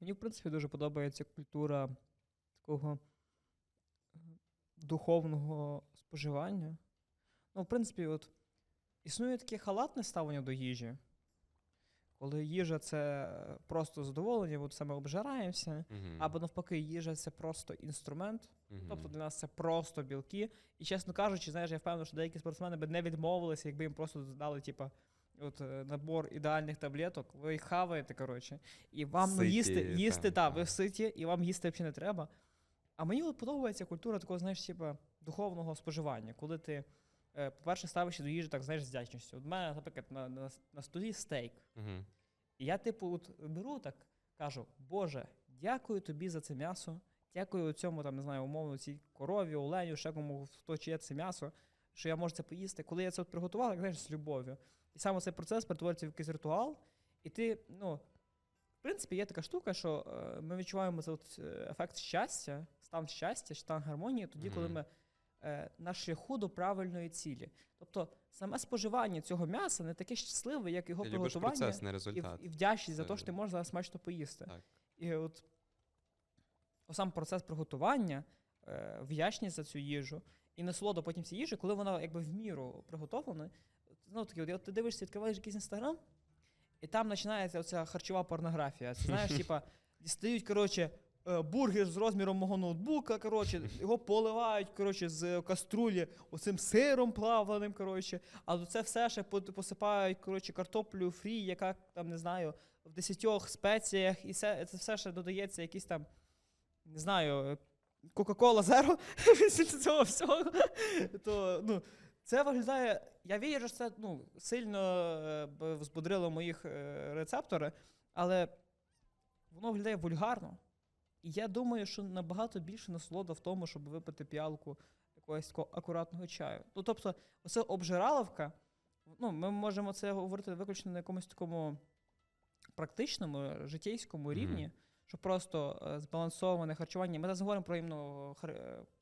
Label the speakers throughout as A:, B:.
A: Мені, в принципі, дуже подобається культура такого е, духовного споживання. Ну, в принципі, от існує таке халатне ставлення до їжі, коли їжа це просто задоволення, от саме обжираємося,
B: Мгм.
A: або навпаки, їжа це просто інструмент.
B: Мгм.
A: Тобто для нас це просто білки. І чесно кажучи, знаєш, я впевнений, що деякі спортсмени би не відмовилися, якби їм просто дали, типа, от е, набор ідеальних таблеток, ви їх хаваєте, коротше, і вам ну,
B: Ситі,
A: їсти, їсти,
B: та,
A: ви ситі, і вам їсти взагалі не треба. А мені от подобається культура такого, знаєш, типа, духовного споживання, коли ти, е, по-перше, ставишся до їжі, так, знаєш, з вдячністю. От в мене, наприклад, на, на, на столі стейк.
B: Мгм.
A: І я, типу, от беру так, кажу: Боже, дякую тобі за це м'ясо. Дякую цьому, там, не знаю, умовно, цій корові, оленю, ще кому хто чиє це м'ясо, що я можу це поїсти. Коли я це от приготував, як знаєш, з любов'ю. І саме цей процес перетворюється в якийсь ритуал, і ти, ну, в принципі, є така штука, що е, ми відчуваємо цей от, е, ефект щастя, стан щастя, стан гармонії, тоді, коли ми е, на шляху до правильної цілі. Тобто саме споживання цього м'яса не таке щасливе, як його
B: Ти
A: приготування
B: процес, не
A: і,
B: результат.
A: і вдячність за те, що ти можеш зараз смачно поїсти.
B: Так.
A: І от сам процес приготування, е, вдячність за цю їжу і насолода потім цієї їжі, коли вона якби в міру приготовлена. Знову таки, от, от ти дивишся, відкриваєш якийсь інстаграм, і там починається оця харчова порнографія. Це знаєш, типа, дістають, коротше. е, Бургер з розміром мого ноутбука, коротше, його поливають коротше, з каструлі оцим сиром плавленим, коротше, а це все ще посипають коротше, картоплю фрі, яка там, не знаю, в десятьох спеціях, і це, це все ще додається якісь там, не знаю, Кока-Кола Зеро після цього всього. То, ну, це виглядає. Я вірю, що це ну, сильно е, б моїх е, рецептори, але воно виглядає вульгарно. І я думаю, що набагато більше насолода в тому, щоб випити піалку якогось такого акуратного чаю. Ну, тобто, оце обжираловка, ну, ми можемо це говорити виключно на якомусь такому практичному, житейському рівні, що просто е, збалансоване харчування. Ми зараз говоримо про іменно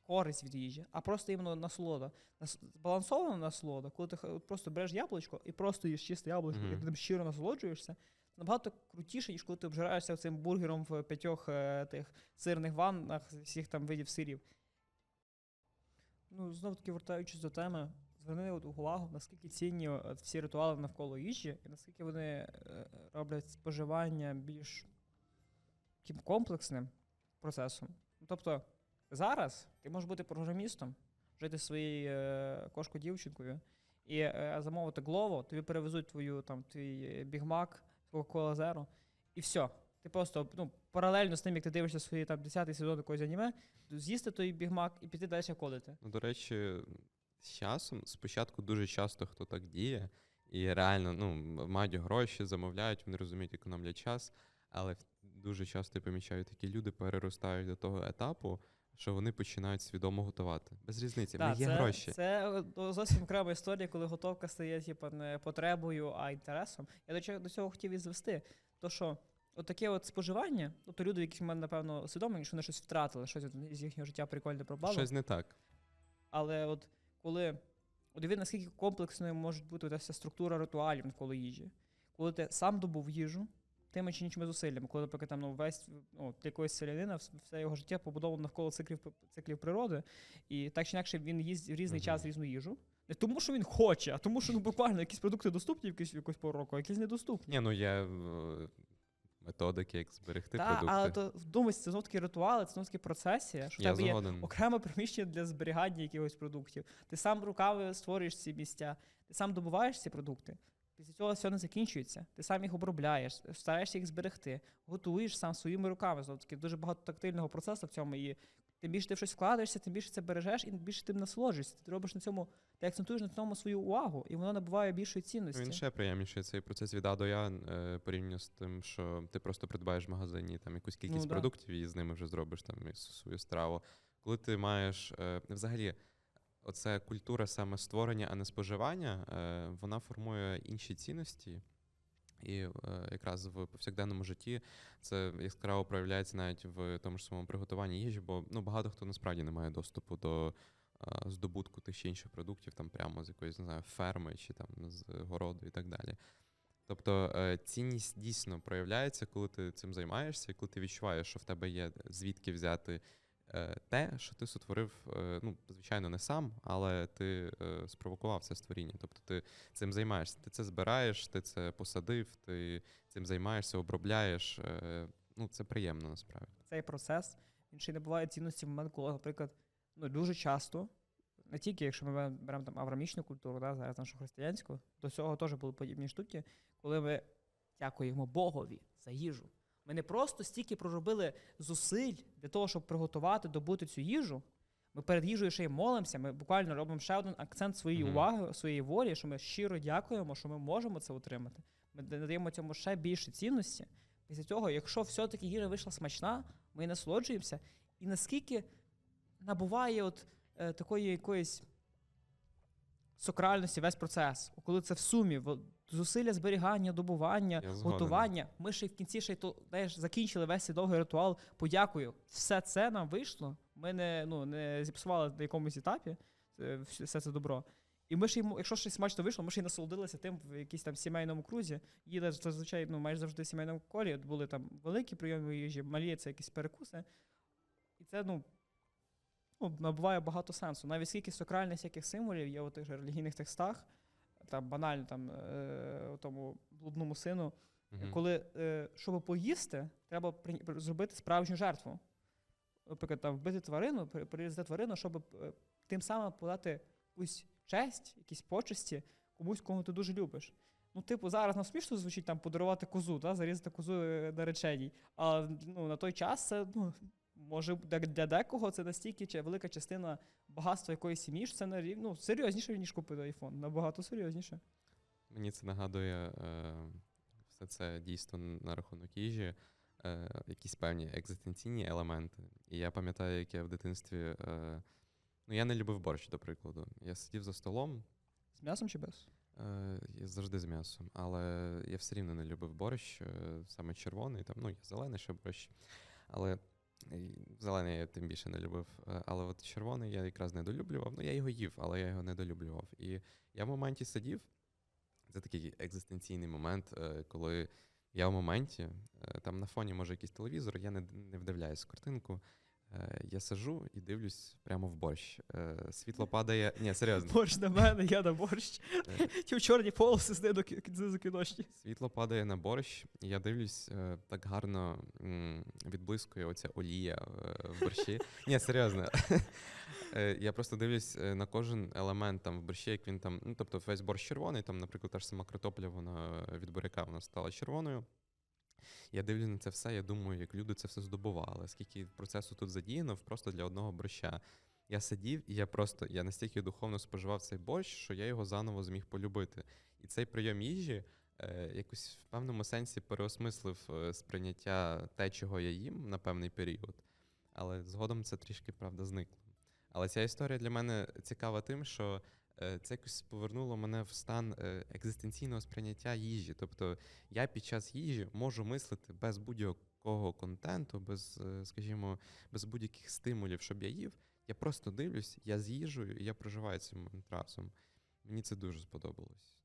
A: користь від їжі, а просто іменно насолода. Нас- Збалансована насолода, коли ти просто береш яблучко і просто їш чисте яблучко,
B: Мгм.
A: і ти тим щиро насолоджуєшся. Набагато крутіше, ніж коли ти обжираєшся цим бургером в п'ятьох е, тих сирних ваннах з всіх там видів сирів. Ну, знов таки, вертаючись до теми, зверни от увагу, наскільки цінні е, всі ритуали навколо їжі, і наскільки вони е, роблять споживання більш таким комплексним процесом. Ну, Тобто зараз ти можеш бути програмістом, жити своєю е, кошкою-дівчинкою і е, замовити Glovo, тобі перевезуть твою там твій бігмак, Coca-Cola Zero, і все. Ти просто ну, паралельно з тим, як ти дивишся свої там 10-й сезон якогось аніме, з'їсти той бігмак і піти далі кодити.
B: Ну, до речі, з часом, спочатку дуже часто хто так діє, і реально ну, мають гроші, замовляють, вони розуміють, економлять час, але дуже часто я помічаю, такі люди переростають до того етапу, що вони починають свідомо готувати. Без різниці, в них є
A: це,
B: гроші.
A: Це е, зовсім окрема історія, коли готовка стає типу, не потребою, а інтересом. Я до чого до цього хотів і звести. То що от таке от споживання, тобто люди, які в мене, напевно, усвідомлені, що вони щось втратили, щось з їхнього життя прикольне пропало.
B: Щось не так.
A: Але от коли от уяви, наскільки комплексною може бути ця структура ритуалів навколо їжі, коли ти сам добув їжу тими чи іншими зусиллями, коли, наприклад, там, ну, весь ну, для якогось селянина все його життя побудовано навколо циклів, циклів природи, і так чи інакше він їсть в різний
B: Мгм.
A: час різну їжу. Не тому, що він хоче, а тому, що ну, буквально якісь продукти доступні в якусь, пору року, а якісь недоступні.
B: Ні, ну є е, методики, як зберегти
A: Так,
B: продукти.
A: але то вдумайся, це знов таки ритуали, це знов таки процесія, що в
B: Я
A: тебе є окреме приміщення для зберігання якихось продуктів. Ти сам руками створюєш ці місця, ти сам добуваєш ці продукти. Після цього все не закінчується. Ти сам їх обробляєш, стараєшся їх зберегти, готуєш сам своїми руками. Знов таки дуже багато тактильного процесу в цьому. І тим більше ти в щось вкладаєшся, тим більше це бережеш, і тим більше тим насолоджуєшся. Ти робиш на цьому, ти акцентуєш на цьому свою увагу, і воно набуває більшої цінності.
B: Він ще приємніший цей процес від А до Я е, порівняно з тим, що ти просто придбаєш в магазині там якусь кількість
A: Ну,
B: продуктів і з ними вже зробиш там свою страву. Коли ти маєш е, взагалі. Оце культура саме створення, а не споживання, е, вона формує інші цінності. І е, якраз в повсякденному житті це яскраво проявляється навіть в тому ж самому приготуванні їжі, бо ну, багато хто насправді не має доступу до е, здобутку тих чи інших продуктів, там прямо з якоїсь не знаю, ферми чи там з городу і так далі. Тобто цінність дійсно проявляється, коли ти цим займаєшся, і коли ти відчуваєш, що в тебе є звідки взяти те, що ти сотворив, е, ну, звичайно, не сам, але ти е, спровокував це створіння. Тобто ти цим займаєшся, ти це збираєш, ти це посадив, ти цим займаєшся, обробляєш. е, Ну, це приємно насправді.
A: Цей процес він ще й набуває цінності в момент, коли, наприклад, ну дуже часто, не тільки якщо ми беремо там аврамічну культуру, да, зараз нашу християнську, до цього теж були подібні штуки, коли ми дякуємо Богові за їжу. Ми не просто стільки проробили зусиль для того, щоб приготувати, добути цю їжу. Ми перед їжею ще й молимося. Ми буквально робимо ще один акцент своєї
B: Мгм.
A: уваги, своєї волі, що ми щиро дякуємо, що ми можемо це отримати. Ми надаємо цьому ще більше цінності. Після цього, якщо все-таки їжа вийшла смачна, ми насолоджуємося. І наскільки набуває от е, такої якоїсь сакральності весь процес, коли це в сумі, зусилля зберігання, добування,
B: Я згоден.
A: готування. Ми ще в кінці ще й то знаєш, закінчили весь цей довгий ритуал. Подякую. Все це нам вийшло. Ми не, ну, не зіпсували на якомусь етапі е, все це добро. І ми ж йому, якщо щось смачно вийшло, ми ще й насолодилися тим в якійсь там сімейному крузі. Їли зазвичай ну, майже завжди в сімейному колі. От Були там великі прийоми їжі, малі це якісь перекуси. І це, ну, ну, набуває багато сенсу. Навіть скільки сакральних всяких символів є у тих же релігійних текстах, там банально там е, тому блудному сину,
B: Мгм.
A: коли, е, щоб поїсти, треба при- зробити справжню жертву. Наприклад, там вбити тварину, при- прирізати тварину, щоб е, тим самим подати якусь честь, якісь почесті комусь, кого ти дуже любиш. Ну, типу, зараз нам смішно звучить там подарувати козу, та, зарізати козу е, нареченій. А ну, на той час це ну, може для, декого це настільки чи велика частина багатства якоїсь сім'ї, що це на рів- ну, серйозніше, ніж купити айфон. Набагато серйозніше.
B: Мені це нагадує е, все це дійство на рахунок їжі, е, якісь певні екзистенційні елементи. І я пам'ятаю, як я в дитинстві. Е, ну, я не любив борщ, до прикладу. Я сидів за столом,
A: З м'ясом чи без?
B: е, я завжди з м'ясом, але я все рівно не любив борщ, саме червоний, там, ну, є зелений ще борщ. Але зелений я тим більше не любив. Е, Але от червоний я якраз недолюблював. Ну, я його їв, але я його недолюблював. І я в моменті сидів. Це такий екзистенційний момент, е, коли я в моменті, е, там на фоні може якийсь телевізор, я не, не вдивляюсь картинку. Е, Я сижу і дивлюсь прямо в борщ. Е, Світло падає. Ні, серйозно.
A: Борщ на мене, я на борщ.
B: Е,
A: Ті в чорні полоси знизу кіношні.
B: Світло падає на борщ, і я дивлюсь, так гарно відблискує оця олія в борщі. Ні, серйозно. Я просто дивлюсь на кожен елемент там в борщі, як він там. Ну, тобто весь борщ червоний, там, наприклад, та ж сама картопля, вона від буряка вона стала червоною. Я дивлюсь на це все, я думаю, як люди це все здобували, скільки процесу тут задіяно просто для одного борща. Я сидів, і я просто я настільки духовно споживав цей борщ, що я його заново зміг полюбити. І цей прийом їжі е, якось в певному сенсі переосмислив е, сприйняття те, чого я їм на певний період. Але згодом це трішки, правда, зникло. Але ця історія для мене цікава тим, що це якось повернуло мене в стан е, екзистенційного сприйняття їжі. Тобто я під час їжі можу мислити без будь-якого контенту, без, е, скажімо, без будь-яких стимулів, щоб я їв. Я просто дивлюсь, я з їжею, я проживаю момент разом. Мені це дуже сподобалось.